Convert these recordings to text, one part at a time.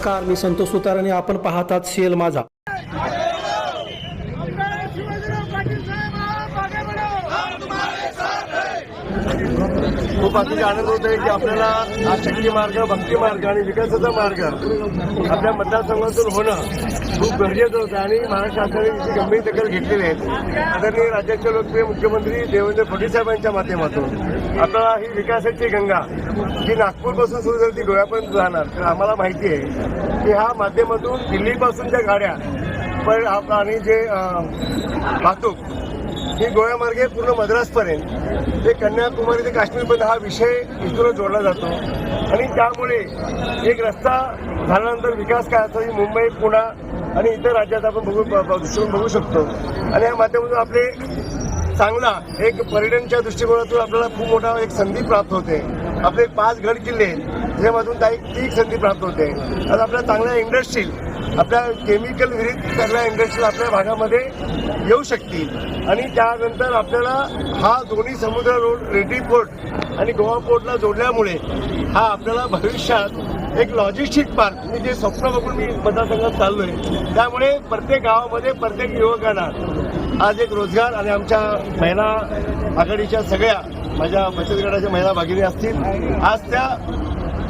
नमस्कार मी संतोष सुतार आणि आपण पाहतात सेल माझा. खूप अतिशय आनंद होत आहे की आपल्याला हा शक्ती मार्ग भक्ती मार्ग आणि विकासाचा मार्ग आपल्या मतदारसंघातून होणं खूप गरजेचं होतं आणि महाराष्ट्र शासनाने त्याची गंभीर दखल घेतलेली आहे. आदरणीय राज्याचे लोकप्रिय मुख्यमंत्री देवेंद्र फडणवीस साहेबांच्या माध्यमातून आपल्याला ही विकासाची गंगा जी नागपूरपासून सुरू झाली ती गोव्यापर्यंत जाणार. तर आम्हाला माहिती आहे की ह्या माध्यमातून दिल्लीपासूनच्या गाड्या पण आणि जे वाहतूक ही गोव्यामार्गे पूर्ण मद्रासपर्यंत ते कन्याकुमारी ते काश्मीरपर्यंत हा विषय इथूनच जोडला जातो. आणि त्यामुळे एक रस्ता झाल्यानंतर विकास काय असतो मुंबई पुणा आणि इतर राज्यात आपण बघू बघू शकतो. आणि या माध्यमातून आपले चांगला एक पर्यटनच्या दृष्टिकोनातून आपल्याला खूप मोठा एक संधी प्राप्त होते. आपले पाच गड किल्ले त्याच्यामधून काही ती संधी प्राप्त होते. आज आपल्या चांगल्या इंडस्ट्री आपल्या केमिकल विरहित चांगल्या इंडस्ट्री आपल्या भागामध्ये येऊ शकतील. आणि त्यानंतर आपल्याला हा दोन्ही समुद्र रोड रेड्डी पोर्ट आणि गोवा पोर्टला जोडल्यामुळे हा आपल्याला भविष्यात एक लॉजिस्टिक पार्क मी जे स्वप्न बघून मी मतदारसंघात चाललोय त्यामुळे प्रत्येक गावामध्ये प्रत्येक युवकांना आज एक रोजगार आणि आमच्या महिला आघाडीच्या सगळ्या माझ्या बचत गटाच्या महिला भागिनी असतील आज त्या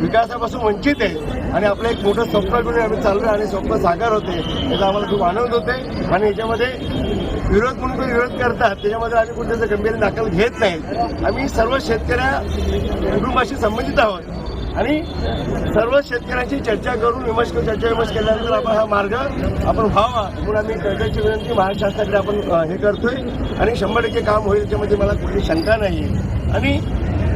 विकासापासून वंचित आहे. आणि आपलं एक मोठं स्वप्न घेऊन आम्ही चाललोय आणि स्वप्न साकार होते याचा आम्हाला खूप आनंद होते आणि याच्यामध्ये विरोध म्हणून कोणी विरोध करतात त्याच्यामध्ये आम्ही कुठे गंभीर दाखल घेत नाही. आम्ही सर्व शेतकऱ्या कुटुंबाशी संबंधित आहोत. आणि सर्व शेतकऱ्यांची चर्चा करून विमर्श चर्चा विमर्श केल्यानंतर आपण हा मार्ग आपण व्हावा म्हणून आम्ही कर्जाची विनंती महाराष्ट्र शासनाकडे आपण हे करतोय. आणि शंभर टक्के काम होईल त्यामध्ये मला कुठली शंका नाही आणि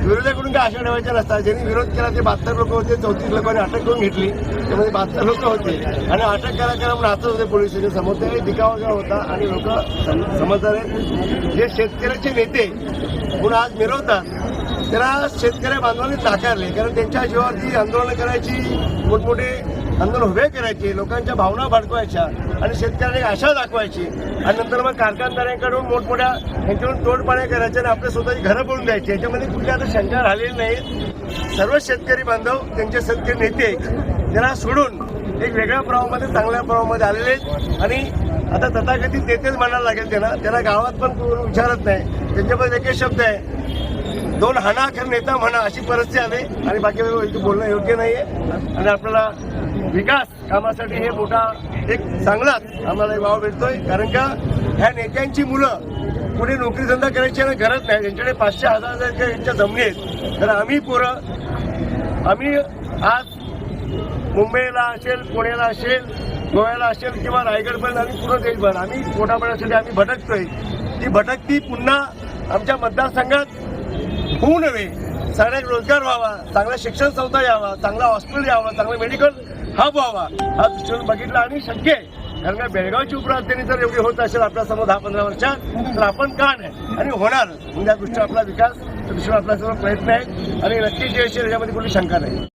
विरोधाकडून काय आशा ठेवायच्या नसतात. ज्यांनी विरोध केला ते बहात्तर लोक होते चौतीस लोकांनी अटक करून घेतली. त्यामध्ये बहात्तर लोक होते. आणि अटक करा करा म्हणून होते पोलीस स्टेशन समोर. ते दिखावा होता आणि लोक समजदार आहेत. जे शेतकऱ्याचे नेते म्हणून आज मिरवतात त्याला शेतकरी बांधवांनी नाकारले. कारण त्यांच्या जीवावरती आंदोलनं करायची मोठमोठे आंदोलन उभे करायचे लोकांच्या भावना भडकवायच्या. आणि शेतकऱ्यांनी आशा दाखवायची. आणि नंतर मग कारखानदारांकडून मोठमोठ्या यांच्याकडून तोडपाण्या करायच्या आणि आपल्या स्वतःची घरं पडून द्यायची. याच्यामध्ये कुठली आता शंका राहिलेली नाही. सर्व शेतकरी बांधव त्यांचे शेतकरी नेते त्यांना सोडून एक वेगळ्या प्रवाहामध्ये चांगल्या प्रवाहामध्ये आलेले आहेत. आणि आता तथाकथित नेतेच म्हणायला लागेल त्यांना. त्यांना गावात पण विचारत नाही. त्यांच्यामध्ये एकच शब्द आहे. दोन हाना नेता म्हणा अशी परिस्थिती आली आणि बाकी बोलणं योग्य नाहीये. आणि आपल्याला विकास कामासाठी हे मोठा एक चांगलाच आम्हाला एक वाव भेटतोय. कारण का ह्या नेत्यांची मुलं पुढे नोकरी धंदा करायची आणि गरज नाही त्यांच्याकडे पाचशे हजार हजार यांच्या जमिनी आहेत. तर आम्ही पोरं आम्ही आज मुंबईला असेल पुण्याला असेल गोव्याला असेल किंवा रायगडपर्यंत आम्ही पूर्ण देशभर आम्ही पोटापाण्यासाठी आम्ही भटकतोय. ती भटकती पुन्हा आमच्या मतदारसंघात होऊ नये सगळ्यात रोजगार व्हावा चांगला शिक्षण संस्था यावा चांगला हॉस्पिटल यावा चांगलं मेडिकल हब व्हावा. हा दृष्टिकोन बघितला आणि शक्य आहे. कारण का बेळगावची उपराजधानी जर एवढी होत असेल आपल्यासमोर दहा पंधरा वर्षात तर आपण का नाही? आणि होणार. म्हणजे या दृष्टीने आपला विकास दृष्टीने आपला सर्व प्रयत्न आहे आणि नक्कीच यश येईल याच्यामध्ये कुठली शंका नाही.